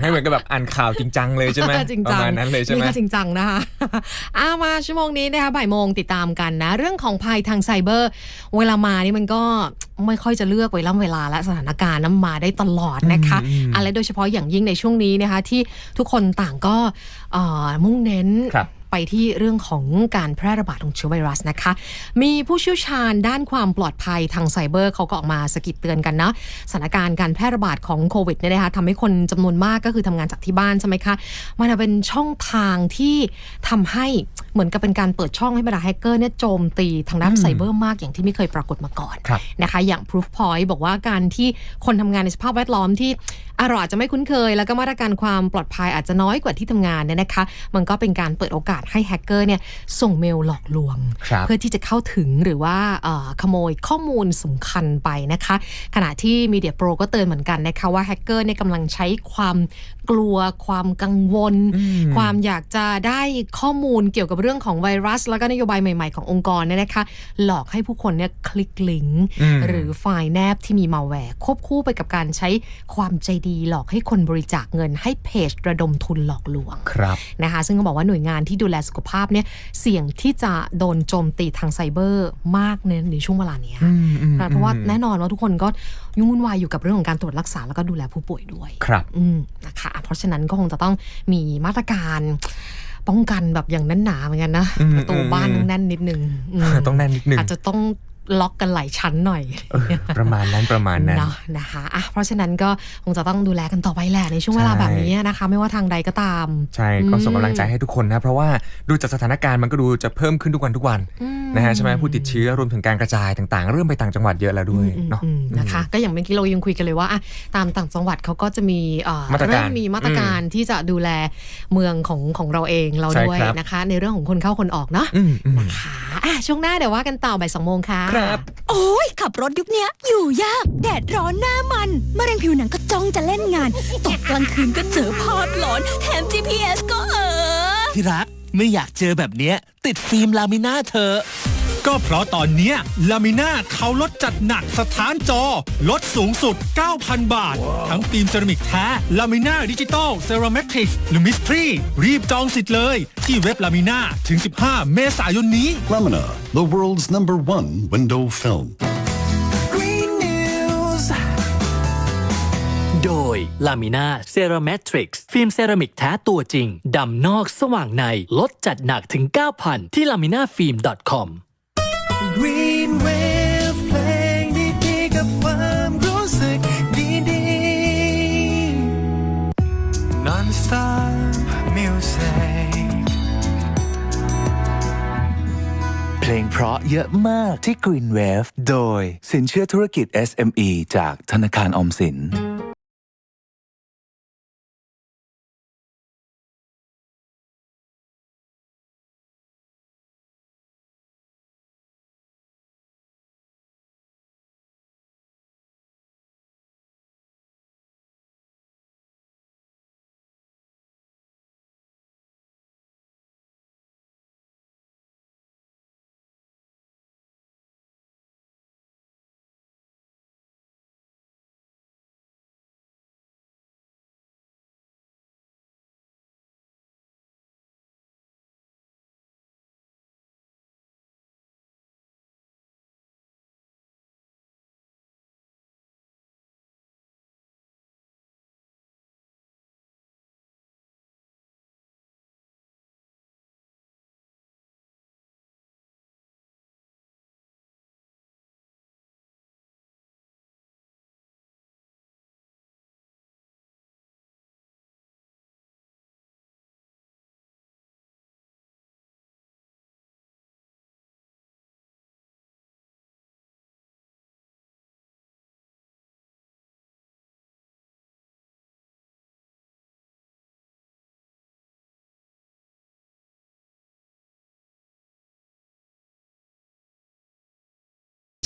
ให้เหมือนกับแบบอ่านข่าวจริงจังเลยใช่ไหมจริงปจัระงมาณนั้นเลยใช่ไหมนี่ก็จริงจังนะคะอามาชั่วโมงนี้นะคะบ่ายโมงติดตามกันนะ เรื่องของภัยทางไซเบอร์ เวลามานี่มันก็ไม่ค่อยจะเลือกเวลาเวลาและสถานการณ์น้ำมาได้ตลอดนะคะอืมอืมอะไรโดยเฉพาะอย่างยิ่งในช่วงนี้นะคะที่ทุกคนต่างก็เอ่อมุ่งเน้นครับ ไปที่เรื่องของการแพร่ระบาดของเชื้อไวรัสนะคะ มีผู้เชี่ยวชาญด้านความปลอดภัยทางไซเบอร์เขาก็ออกมาสะกิดเตือนกันนะสถานการณ์การแพร่ระบาดของโควิดเนี่ยนะคะทำให้คนจำนวนมากก็คือทำงานจากที่บ้านใช่ไหมคะ มันเป็นช่องทางที่ทำให้เหมือนกับเป็นการเปิดช่องให้บรรดาแฮกเกอร์เนี่ยโจมตีทางด้านอืมไซเบอร์มากอย่างที่ไม่เคยปรากฏมาก่อนครับนะคะ อย่าง proof point บอกว่าการที่คนทำงานในสภาพแวดล้อมที่อะเราอาจจะไม่คุ้นเคย แล้วก็มาตรการความปลอดภัยอาจจะน้อยกว่าที่ทำงานเนี่ยนะคะ มันก็เป็นการเปิดโอกาสให้แฮกเกอร์เนี่ยส่งเมลหลอกลวง เพื่อที่จะเข้าถึงหรือว่าขโมยข้อมูลสำคัญไปนะคะ ขณะที่ Media Pro ก็เตือนเหมือนกันนะคะว่าแฮกเกอร์เนี่ยกำลังใช้ความกลัวความกังวล ความอยากจะได้ข้อมูลเกี่ยวกับเรื่องของไวรัส แล้วก็นโยบายใหม่ๆขององค์กรเนี่ยนะคะ หลอกให้ผู้คนเนี่ยคลิกลิงก์หรือไฟล์แนบที่มีมาแวร์ควบคู่ไปกับการใช้ความใจดีหลอกให้คนบริจาคเงินให้เพจระดมทุนหลอกลวงครับนะคะซึ่งก็บอกว่าหน่วยงานที่ดูแลสุขภาพเนี่ยเสี่ยงที่จะโดนโจมตีทางไซเบอร์มากในในช่วงเวลาเนี้ยอืมอืมเพราะว่าอืมแน่นอนว่าทุกคนก็ยุ่งวุ่นวายอยู่กับเรื่องของการตรวจรักษาแล้วก็ดูแลผู้ป่วยด้วยครับอืมนะคะเพราะฉะนั้นก็คงจะต้องมีมาตรการป้องกันแบบอย่างแนั้นหนาเหมือนกันนะอืมประตูบ้านอืมต้องแน่นนิดนึงอืมต้องแน่นนิดนึงอาจจะต้อง ล็อกกันหลายชั้นหน่อยเออประมาณนั้นประมาณนั้นเนาะนะคะอะเพราะฉะนั้นก็คงจะต้องดูแลกันต่อไปแหละในช่วงเวลาใช่แบบนี้นะคะ ไม่ว่าทางใดก็ตาม ใช่ก็ส่งกำลังใจให้ทุกคนนะ เพราะว่าดูจากสถานการณ์มันก็ดูจะเพิ่มขึ้นทุกวันทุกวันอืมนะฮะใช่ไหมผู้ติดเชื้อรวมถึงการกระจายต่างๆ เริ่มไปต่างจังหวัดเยอะแล้วด้วยอืมเนาะอืมนะคะก็อย่างเมื่อกี้เรายังคุยกันเลยว่าอะตามต่างจังหวัดเขาก็จะมีเอ่อมาตรการเริ่มีมาตรการที่จะดูแลเมืองของของเราเองเราใช่ด้วยครับนะคะ ในเรื่องของคนเข้าคนออกเนาะอืมอืมนะคะอะช่วงหน้าเดี๋ยวว่ากันต่อบ่ายสองโมงค่ะครับ โอ้ยขับรถยุคเนี้ย อยู่ยาก แดดร้อนหน้ามันมะเร็งผิวหนังก็จ้องจะเล่นงาน ตกกลางคืนก็เจอภาพหลอน แถม GPS ก็เออ ที่รักไม่อยากเจอแบบเนี้ย ติดฟิล์มลามิน่าเธอะ ก็เพราะตอนเนี้ยลามิน่าเขาลดจัดหนักสถานจอ ลดสูงสุด 9,000 บาท ทั้งฟิล์มเซรามิกแท้ลามิน่าดิจิตอลเซรามิกหรือมิสทรีรีบจองสิทธิ์เลย ที่เว็บลามิน่าถึง 15 เมษายนนี้ Lamina, the world's number one window film. โดย Lamina Cerametics ฟิล์มเซรามิกแท้ตัวจริง ดำนอกสว่างใน ลดจัดหนักถึง 9,000 ที่ laminafilm.com Green Wave เพลงดีๆกับความรู้สึกดีๆ Non-stop music เพลงเพราะเยอะมากที่ Green Wave โดยสินเชื่อธุรกิจ SME จากธนาคารออมสิน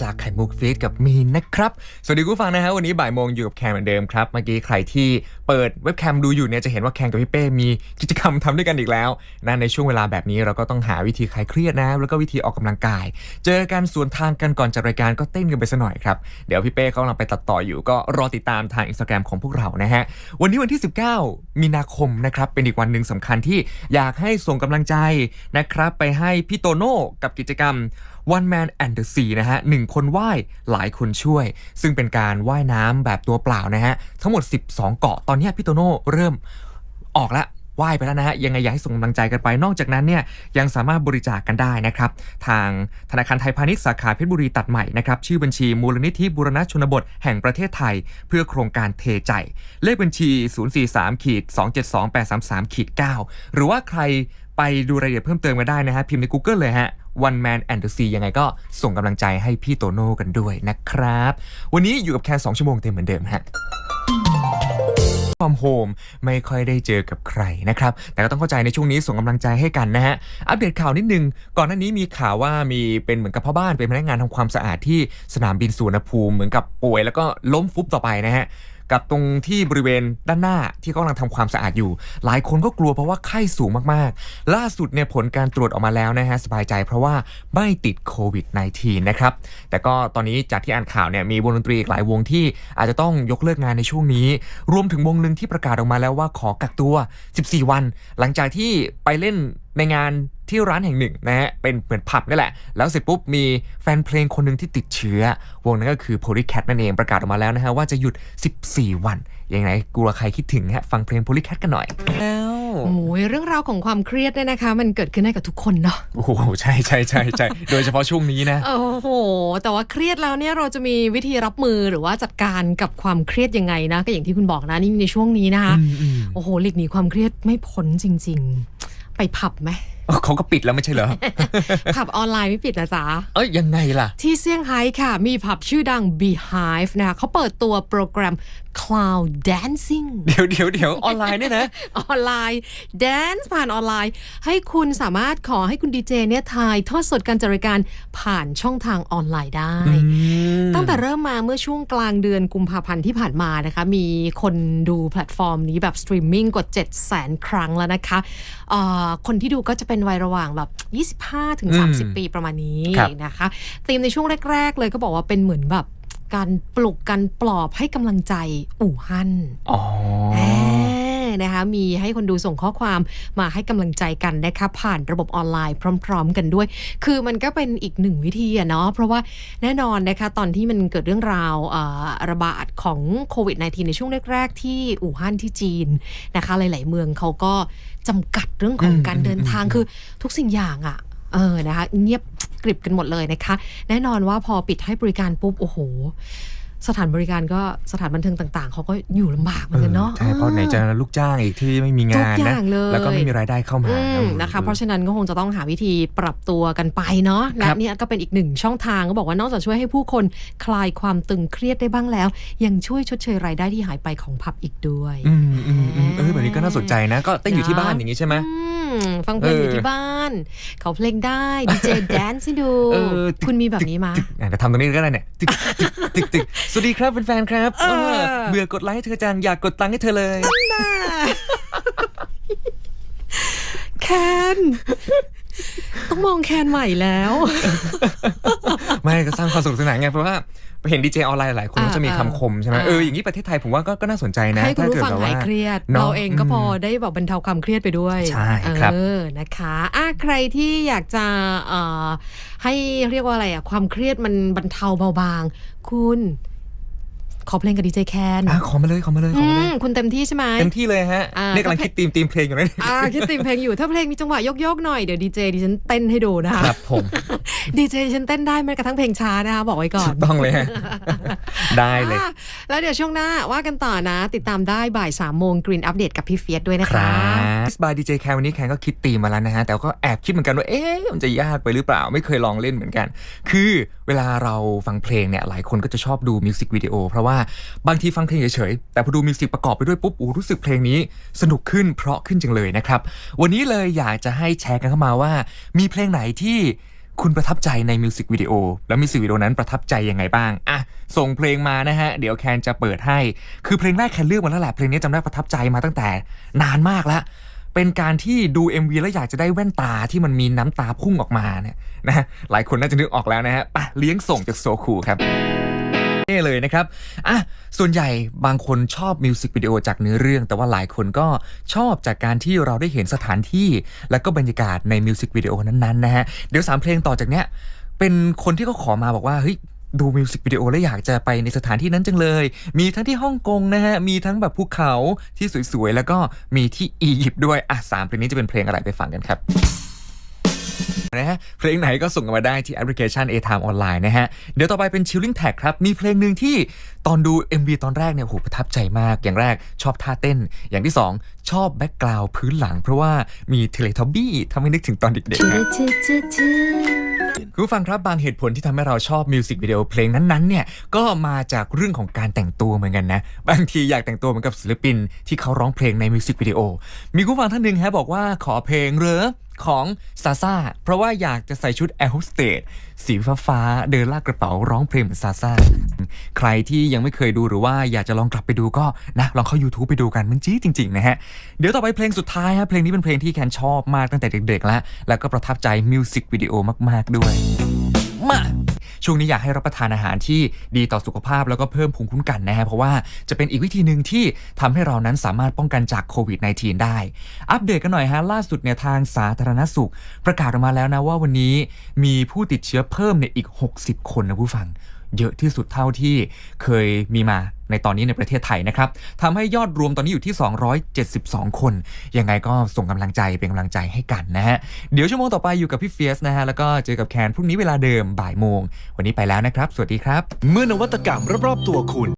จากไข่มุกฟีดกับมีนนะครับ สวัสดีคุณผู้ฟังนะฮะวันนี้บ่ายโมงอยู่กับแคนเหมือนเดิมครับ เมื่อกี้ใครที่เปิดเว็บแคมดูอยู่เนี่ยจะเห็นว่าแคนกับพี่เป้มีกิจกรรมทำด้วยกันอีกแล้วนะในช่วงเวลาแบบนี้เราก็ต้องหาวิธีคลายเครียดนะ แล้วก็วิธีออกกำลังกาย เจอกันสวนทางกันก่อนจัดรายการก็เต้นกันไปซะหน่อยครับ เดี๋ยวพี่เป้เขากำลังไปตัดต่ออยู่ก็รอติดตามทางอินสตาแกรมของพวกเรานะฮะวันนี้วันที่ 19 มีนาคมนะครับเป็นอีกวันหนึ่งสำคัญที่อยากให้ส่งกำลังใจนะครับไปให้พี่โตโน่กับกิจกรรม One Man and the Sea นะฮะหนึ่งคนว่ายหลายคนช่วย ซึ่งเป็นการว่ายน้ำแบบตัวเปล่านะฮะ ทั้งหมด 12 เกาะตอนนี้พี่โตโน่เริ่มออกละว่ายไปแล้วนะฮะ ยังไงอยากให้ส่งกำลังใจกันไป นอกจากนั้นเนี่ยยังสามารถบริจาคกกันได้นะครับ ทางธนาคารไทยพาณิชย์สาขาเพชรบุรีตัดใหม่นะครับ ชื่อบัญชีมูลนิธิบุรณชนบทแห่งประเทศไทย เพื่อโครงการเทใจ เลขบัญชี 043ขีด272 833ขีด9หรือว่าใครไปดูรายละเอียดเพิ่มเติมกันได้นะฮะ พิมพ์ใน Google เลยฮะ One Man and the Sea ยังไงก็ส่งกำลังใจให้พี่โตโน่กันด้วยนะครับ วันนี้อยู่กับแคน2ชั่วโมงเต็มเหมือนเดิมฮะความโฮมไม่ค่อยได้เจอกับใครนะครับ แต่ก็ต้องเข้าใจในช่วงนี้ส่งกำลังใจให้กันนะฮะ อัปเดตข่าวนิดนึง ก่อนหน้านี้มีข่าวว่ามีเป็นเหมือนกับพ่อบ้านเป็นพนักงานทำความสะอาดที่สนามบินสุวรรณภูมิเหมือนกับป่วยแล้วก็ล้มฟุบต่อไปนะฮะ กับตรงที่บริเวณด้านหน้าที่เขากำลังทำความสะอาดอยู่ หลายคนก็กลัวเพราะว่าไข้สูงมากๆ ล่าสุดเนี่ยผลการตรวจออกมาแล้วนะฮะสบายใจเพราะว่าไม่ติดโควิด -19 นะครับ แต่ก็ตอนนี้จากที่อ่านข่าวเนี่ยมีวงดนตรีหลายวงที่อาจจะต้องยกเลิกงานในช่วงนี้ รวมถึงวงหนึ่งที่ประกาศออกมาแล้วว่าขอกักตัว 14 วัน หลังจากที่ไปเล่นในงานที่ร้านแห่งหนึ่งนะฮะเป็นเหมือนผับนี่แหละ แล้วเสร็จปุ๊บมีแฟนเพลงคนหนึ่งที่ติดเชื้อ วงนั้นก็คือ Polycat นั่นเองประกาศออกมาแล้วนะฮะว่าจะหยุด 14 วัน ยังไงกลัวใครคิดถึงฮะฟังเพลง Polycat กันหน่อยแล้วโอ้ยเรื่องราวของความเครียดเนี่ยนะคะ มันเกิดขึ้นได้กับทุกคนเนาะโอ้โหใช่ใช่ใช่ใช่โดยเฉพาะช่วงนี้นะโอ้โห แต่ว่าเครียดแล้วเนี่ยเราจะมีวิธีรับมือหรือว่าจัดการกับความเครียดยังไงนะก็อย่างที่คุณบอกนะนี่ในช่วงนี้นะคะโอ้โหหลีกหนีความเครียดไม่พ้นจริง ๆ ไปผับไหม เขาก็ปิดแล้วไม่ใช่เหรอ ผับออนไลน์ไม่ปิดนะจ๊ะ เอ้ยยังไงล่ะ ที่เซี่ยงไฮ้ค่ะ มีผับชื่อดัง Beehive นะคะเขาเปิดตัวโปรแกรม Cloud Dancing เดี๋ยวเดี๋ยวเดี๋ยวออนไลน์เนี่ยนะ ออนไลน์แดนซ์ผ่านออนไลน์ ให้คุณสามารถขอให้คุณดีเจเนี่ยทายทอดสดการจัดรายการผ่านช่องทางออนไลน์ได้ ตั้งแต่เริ่มมาเมื่อช่วงกลางเดือนกุมภาพันธ์ที่ผ่านมานะคะ มีคนดูแพลตฟอร์มนี้แบบสตรีมมิ่งกว่า7 0 0 0 0ครั้งแล้วนะคะเอ่อคนที่ดูก็จะเป็นวัยระหว่างแบบ 25 ถึงอืม30 ปีประมาณนี้ครับนะคะธีมในช่วงแรก ๆ เลยก็บอกว่าเป็นเหมือนแบบการปลุกกันปลอบให้กำลังใจอู่ฮั่นอ๋อแหม นะคะ มีให้คนดูส่งข้อความมาให้กำลังใจกันนะคะผ่านระบบออนไลน์พร้อม ๆ กันด้วย คือมันก็เป็นอีกหนึ่งวิธีอะเนาะเพราะว่าแน่นอนนะคะตอนที่มันเกิดเรื่องราวเอ่อระบาดของโควิด -19 ในช่วงแรก ๆ ที่อู่ฮั่นที่จีนนะคะ หลาย ๆ เมืองเขาก็จำกัดเรื่องของการเดินทางคือทุกสิ่งอย่างอะเออนะคะเงียบกริบกันหมดเลยนะคะ แน่นอนว่าพอปิดให้บริการปุ๊บ โอ้โห สถานบริการก็สถานบันเทิงต่างๆ เขาก็อยู่ลำบากเหมือนกันเนาะใช่เพราะไหนจะลูกจ้างอีกที่ไม่มีงานทุกอนะย่างเลยแล้วก็ไม่มีรายได้เข้ามาอืมนะคะเพราะฉะนั้นก็คงจะต้องหาวิธีปรับตัวกันไปเนาะและเนี่ยก็เป็นอีกหนึ่งช่องทางก็บอกว่านอกจากช่วยให้ผู้คนคลายความตึงเครียดได้บ้างแล้ว ยังช่วยชดเชยรายได้ที่หายไปของผับอีกด้วยอืมอืมอืมเออแบบนี้ก็น่าสนใจนะ ก็เต้นอยู่ที่บ้านอย่างนี้ใช่ไหมอืมฟังเพลงอยู่เออที่บ้าน เขาเพลงได้ดีเจแดนซ์ให้ดูเออคุณมีแบบนี้มาตึกอะเดี๋ยวทำตรงนี้ก็ได้เนี่ยตึกตึกตึกตึกสวัสดีครับแฟนๆครับเออ เบื่อกดไลค์ให้เธอจังอยากกดตังค์ให้เธอเลยแคนต้องมองแคนใหม่แล้ว ไม่ก็สร้างความสนุกสนานไงเพราะว่าเห็นดีเจออนไลน์หลายคนอ่าก็จะมีคำคมใช่ไหมอ่าเอออย่างนี้ประเทศไทยผมว่าก็ก็น่าสนใจนะให้คุณถ้าผู้เกิดฟังแบบว่าหายเครียดนะเราเองก็พอมได้แบบบรรเทาความเครียดไปด้วย ใช่ครับเออนะคะอะใครที่อยากจะเอ่อให้เรียกว่าอะไรอะความเครียดมันบรรเทาเบาบาง คุณ ขอเพลงกับดีเจแคนอะขอมาเลยขอมาเลยขอมาเลยมคุณเต็มที่ใช่ไหมเต็มที่เลยฮะอ่าเนี่ยกำลังก็เพลงคิดธีมธีมเพลงอยู่เลยอ่าคิดติมเพลงอยู่ถ้าเพลงมีจังหวะโยกๆหน่อยเดี๋ยวดีเจดิฉันเต้นให้ดูนะคะครับผมดีเจดิฉันเต้นได้แม้กระทั่งเพลงช้านะคะบอกไว้ก่อนถูกต้องเลยฮะได้เลยอะแล้วเดี๋ยวช่วงหน้าว่ากันต่อนะ ติดตามได้บ่ายสามโมงกรีนอัปเดตกับพี่เฟียสด้วยนะคคะรับบายดีเจแคนวันนี้แคนก็คิดตีมมาแล้วนะฮะแต่ก็แอบคิดเหมือนกันว่าเอ๊ะมันจะยากไปหรือเปล่าไม่เคยลองเล่นเหมือนกัน คือเวลาเราฟังเพลงเนี่ยหลายคนก็จะชอบดูมิวสิกวิดีโอเพราะว่าบางทีฟังเพลงเฉยๆ แต่พอดูมิวสิกประกอบไปด้วยปุ๊บอู้รู้สึกเพลงนี้สนุกขึ้นเพราะขึ้นจังเลยนะครับ วันนี้เลยอยากจะให้แชร์กันเข้ามาว่า มีเพลงไหนที่คุณประทับใจในมิวสิกวิดีโอแล้วมิวสิกวิดีโอนั้นประทับใจยังไงบ้างอะส่งเพลงมานะฮะ เดี๋ยวแคนจะเปิดให้ คือเพลงแรกแคนเลือกมาแล้วแหละเพลงนี้จำได้ประทับใจมาตั้งแต่นานมากแล้วเป็นการที่ดู MV แล้วอยากจะได้แว่นตาที่มันมีน้ำตาพุ่งออกมาเนี่ยนะหลายคนน่าจะนึกออกแล้วนะฮะไปะเลี้ยงส่งจากโซคูครับ เลยนะครับอะส่วนใหญ่บางคนชอบมิวสิกวิดีโอจากเนื้อเรื่อง แต่ว่าหลายคนก็ชอบจากการที่เราได้เห็นสถานที่ และก็บรรยากาศในมิวสิกวิดีโอนั้นๆนะฮะเดี๋ยวสามเพลงต่อจากเนี้ยเป็นคนที่เขาขอมาบอกว่าเฮ้ยดูมิวสิกวิดีโอแล้วอยากจะไปในสถานที่นั้นจังเลย มีทั้งที่ฮ่องกงนะฮะ มีทั้งแบบภูเขาที่สวยๆ แล้วก็มีที่อียิปต์ด้วย อะสามเพลงนี้จะเป็นเพลงอะไรไปฟังกันครับ นะฮะเพลงไหนก็ส่งกันมาได้ที่แอปพลิเคชัน A-Time ออนไลน์นะฮะ เดี๋ยวต่อไปเป็น Chilling Tag ครับ มีเพลงหนึ่งที่ตอนดู MV ตอนแรกเนี่ยโหประทับใจมาก อย่างแรกชอบท่าเต้น อย่างที่ 2 ชอบแบ็กกราวด์พื้นหลัง เพราะว่ามีเทเลทอบบี้ทำให้นึกถึงตอนเด็กๆนะคุณฟังครับบางเหตุผลที่ทำให้เราชอบมิวสิกวิดีโอเพลงนั้นๆเนี่ยก็มาจากเรื่องของการแต่งตัวเหมือนกันนะ บางทีอยากแต่งตัวเหมือนกับศิลปินที่เขาร้องเพลงในมิวสิกวิดีโอมีคุณฟังท่านหนึ่งฮะบอกว่าขอเพลงเรอ ของซาซาเพราะว่าอยากจะใส่ชุดแอร์โฮสเตสสีฟ้าฟ้าเดินลากกระเป๋าร้องเพลงเหมือนซาซาใครที่ยังไม่เคยดูหรือว่าอยากจะลองกลับไปดูก็นะลองเข้า YouTube ไปดูกันมันจี้จริง ๆ นะฮะ เดี๋ยวต่อไปเพลงสุดท้ายฮะเพลงนี้เป็นเพลงที่แคนชอบมากตั้งแต่เด็กๆแล้วแล้วก็ประทับใจมิวสิกวิดีโอมากๆด้วย มาช่วงนี้อยากให้รับประทานอาหารที่ดีต่อสุขภาพแล้วก็เพิ่มภูมิคุ้มกันนะฮะเพราะว่าจะเป็นอีกวิธีหนึ่งที่ทำให้เรานั้นสามารถป้องกันจากโควิด -19 ได้ อัปเดตกันหน่อยฮะล่าสุดเนี่ยทางสาธารณสุข ประกาศออกมาแล้วนะว่าวันนี้มีผู้ติดเชื้อเพิ่มเนี่ยอีก 60 คนนะผู้ฟัง เยอะที่สุดเท่าที่เคยมีมาในตอนนี้ในประเทศไทยนะครับทำให้ยอดรวมตอนนี้อยู่ที่ 272 คน ยังไงก็ส่งกำลังใจเป็นกำลังใจให้กันนะฮะ เดี๋ยวชั่วโมงต่อไปอยู่กับพี่เฟียสนะฮะ แล้วก็เจอกับแคนพรุ่งนี้เวลาเดิมบ่ายโมง วันนี้ไปแล้วนะครับ สวัสดีครับ เมื่อนวัตกรรมรอบๆตัวคุณ